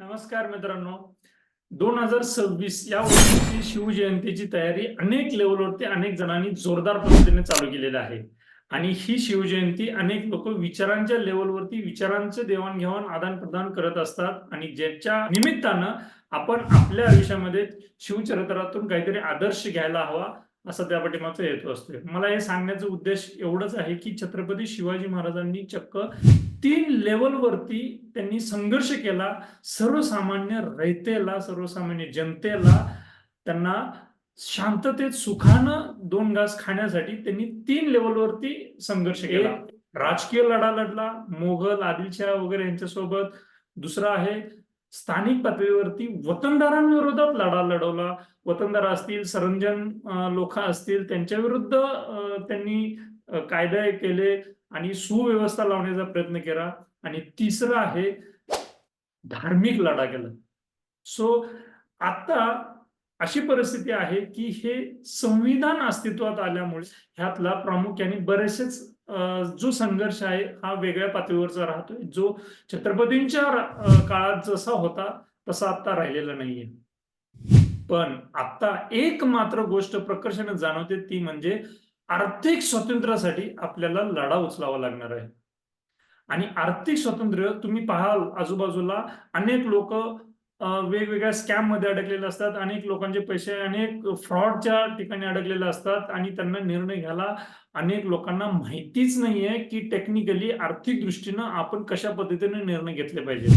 नमस्कार मित्रांनो. दोन हजार सव्वीस या वर्षीची शिवजयंतीची तयारी अनेक लेवलवरती अनेक जणांनी जोरदार पद्धतीने चालू केलेली आहे. आणि ही शिवजयंती अनेक लोक विचारांच्या लेवलवरती विचारांचे देवाणघेवाण आदान प्रदान करत असतात. आणि ज्याच्या निमित्तानं आपण आपल्या आयुष्यामध्ये शिवचरित्रातून काहीतरी आदर्श घ्यायला हवा. असा त्या पाठीमागचा हेतू असतो. मला हे सांगण्याचा उद्देश एवढंच आहे की छत्रपती शिवाजी महाराजांनी चक्क तीन लेवलवरती त्यांनी संघर्ष केला. सर्वसामान्य रयतेला सर्वसामान्य जनतेला त्यांना शांततेत सुखानं दोन घास खाण्यासाठी त्यांनी तीन लेवलवरती संघर्ष केला. राजकीय लढा लढला. मोघल आदिलशाह वगैरे यांच्यासोबत. दुसरा आहे स्थानिक पातळीवरती वतनदारांविरोधात लढा लढवला. वतनदार असतील सरंजन लोक असतील त्यांच्या विरुद्ध त्यांनी कायदे केले आणि सुव्यवस्था लावण्याचा प्रयत्न केला. आणि तिसरं आहे धार्मिक लढा केला. सो आता अशी परिस्थिती आहे की हे संविधान अस्तित्वात आल्यामुळे ह्यातला प्रामुख्याने बरेचसेच जो संघर्ष आहे हा वेगळ्या पातळीवरचा राहतोय. जो छत्रपतींच्या काळात जसा होता तसा आता राहिलेला नाहीये. पण आता एक मात्र गोष्ट प्रकर्षाने जाणवते ती म्हणजे आर्थिक स्वातंत्र्यासाठी आपल्याला लढा उचलावा लागणार आहे. आणि आर्थिक स्वातंत्र्य तुम्ही पाहाल आजूबाजूला अनेक लोक वेगवेगळ्या स्कॅममध्ये अडकलेले असतात. अनेक लोकांचे पैसे अनेक फ्रॉडच्या ठिकाणी अडकलेले असतात आणि त्यांना निर्णय घ्यायला अनेक लोकांना माहितीच नाहीये की टेक्निकली आर्थिक दृष्टीनं आपण कशा पद्धतीने निर्णय घेतले पाहिजे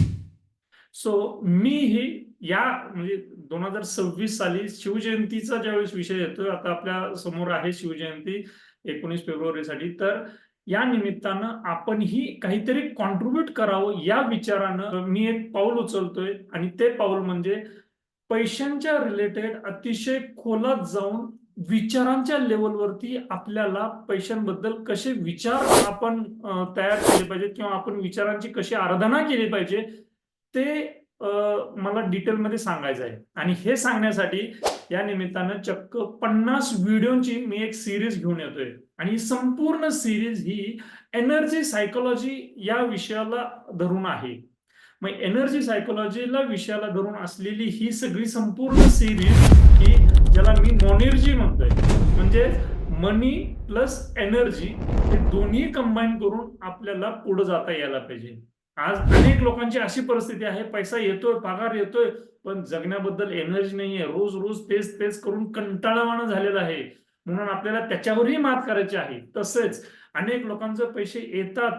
सो मी ही या म्हणजे दोन हजार सव्वीस साली शिवजयंतीचा ज्यावेळेस विषय येतोय आता आपल्यासमोर आहे शिवजयंती एकोणीस फेब्रुवारीसाठी. तर या निमित्तानं आपणही काहीतरी कॉन्ट्रीब्युट करावं या विचारानं मी एक पाऊल उचलतोय आणि ते पाऊल म्हणजे पैशांच्या रिलेटेड अतिशय खोलात जाऊन विचारांच्या लेवलवरती आपल्याला पैशांबद्दल कसे विचार आपण तयार केले पाहिजेत किंवा आपण विचारांची कशी आराधना केली पाहिजे ते मला डिटेलमध्ये सांगायचं आहे. आणि हे सांगण्यासाठी या निमित्तानं चक्क पन्नास व्हिडिओची मी एक सिरीज घेऊन येतोय. आणि संपूर्ण सिरीज ही एनर्जी सायकोलॉजी या विषयाला धरून आहे. मग एनर्जी सायकोलॉजीला विषयाला धरून असलेली ही सगळी संपूर्ण सिरीज ही ज्याला मी मोनिर्जी म्हणतोय. म्हणजे मनी प्लस एनर्जी हे दोन्ही कंबाईन करून आपल्याला पुढे जाता यायला पाहिजे. आज अनेक लोकांची अशी परिस्थिती आहे पैसा येतोय पगार येतोय पण जगण्याबद्दल एनर्जी नाहीये. रोज रोज तेच तेच करून कंटाळवाणं झालेलं आहे. म्हणून आपल्याला त्याच्यावरही मात करायची आहे. तसेच अनेक लोकांचे पैसे येतात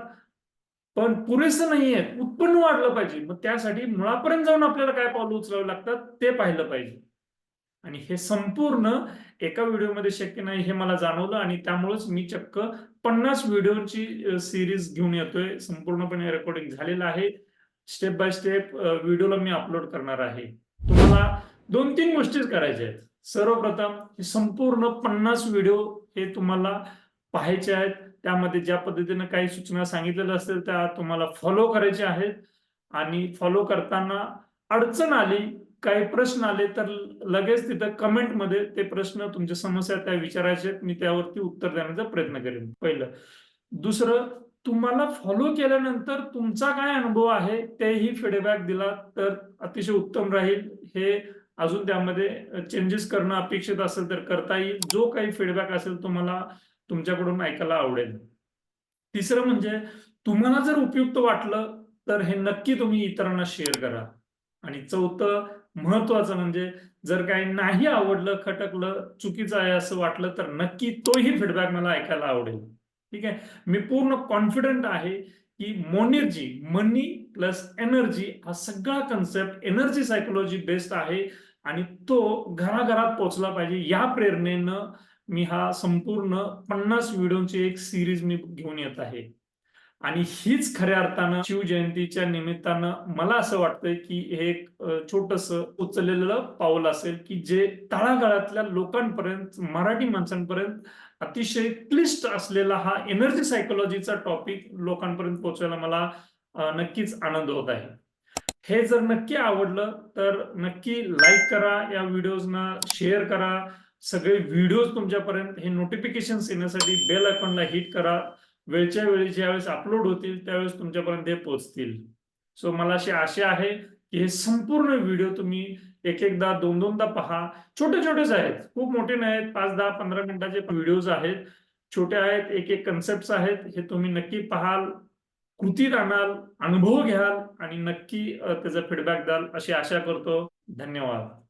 पण पुरेसं नाहीये. उत्पन्न वाढलं पाहिजे. मग त्यासाठी मुळापर्यंत जाऊन आपल्याला काय पावलं उचलावे लागतात? ते पाहिलं पाहिजे. आणि हे संपूर्ण एका व्हिडिओमध्ये शक्य नाही हे मला जाणवलं आणि त्यामुळेच मी चक्क पन्नास व्हिडिओची सिरीज घेऊन येतोय. संपूर्णपणे रेकॉर्डिंग झालेलं आहे. स्टेप बाय स्टेप व्हिडिओला मी अपलोड करणार आहे. तुम्हाला दोन तीन गोष्टीच करायच्या आहेत. सर्वप्रथम हे संपूर्ण पन्नास व्हिडिओ हे तुम्हाला पाहायचे आहेत. त्यामध्ये ज्या पद्धतीने काही सूचना सांगितलेल्या असतील त्या तुम्हाला फॉलो करायच्या आहेत. आणि फॉलो करताना अडचण आली काही प्रश्न आले तर लगेच तिथं कमेंटमध्ये ते प्रश्न तुमच्या समस्या त्या विचारायचे मी त्यावरती उत्तर देण्याचा प्रयत्न करेन. पहिलं. दुसरं तुम्हाला फॉलो केल्यानंतर तुमचा काय अनुभव आहे तेही फीडबॅक दिला तर अतिशय उत्तम राहील. हे अजून त्यामध्ये चेंजेस करणं अपेक्षित असेल तर करता येईल. जो काही फीडबॅक असेल तो मला तुमच्याकडून ऐकायला आवडेल. तिसरं म्हणजे तुम्हाला जर उपयुक्त वाटलं तर हे नक्की तुम्ही इतरांना शेअर करा. आणि चौथं महत्वाचं म्हणजे जर काही नाही आवडलं खटकलं चुकीचं आहे असं वाटलं तर नक्की तोही फीडबॅक मला ऐकायला आवडेल. ठीक आहे? मी पूर्ण कॉन्फिडंट आहे की मोनिर्जी मनी प्लस एनर्जी हा सगळा कन्सेप्ट एनर्जी सायकोलॉजी बेस्ड आहे आणि तो घराघरात पोहोचला पाहिजे या प्रेरणेनं मी हा संपूर्ण पन्नास व्हिडिओची एक सिरीज मी घेऊन येत आहे. आणि हीच खऱ्या अर्थानं शिवजयंतीच्या निमित्तानं मला असं वाटतंय की हे एक छोटस उचललेलं पाऊल असेल की जे तळागाळातल्या लोकांपर्यंत मराठी माणसांपर्यंत अतिशय क्लिष्ट असलेला हा एनर्जी सायकोलॉजीचा टॉपिक लोकांपर्यंत पोहोचवायला मला नक्कीच आनंद होत आहे. हे जर नक्की आवडलं तर नक्की लाईक करा या व्हिडिओजना शेअर करा. सगळे व्हिडिओज तुमच्यापर्यंत हे नोटिफिकेशन येण्यासाठी बेल आयकॉनला हिट करा. वेळच्या वेळी ज्यावेळेस अपलोड होतील त्यावेळेस तुमच्यापर्यंत हे पोहोचतील सो मला अशी आशा आहे की हे संपूर्ण व्हिडिओ तुम्ही एक एकदा दोन दोनदा पहा. छोटे छोटेच आहेत. खूप मोठे नाहीत पाच दहा पंधरा मिनिटाचे व्हिडिओज आहेत. छोटे आहेत. एक एक कन्सेप्ट आहेत. हे तुम्ही नक्की पाहाल कृतीत आणाल अनुभव घ्याल आणि नक्की त्याचा फीडबॅक द्याल अशी आशा करतो. धन्यवाद.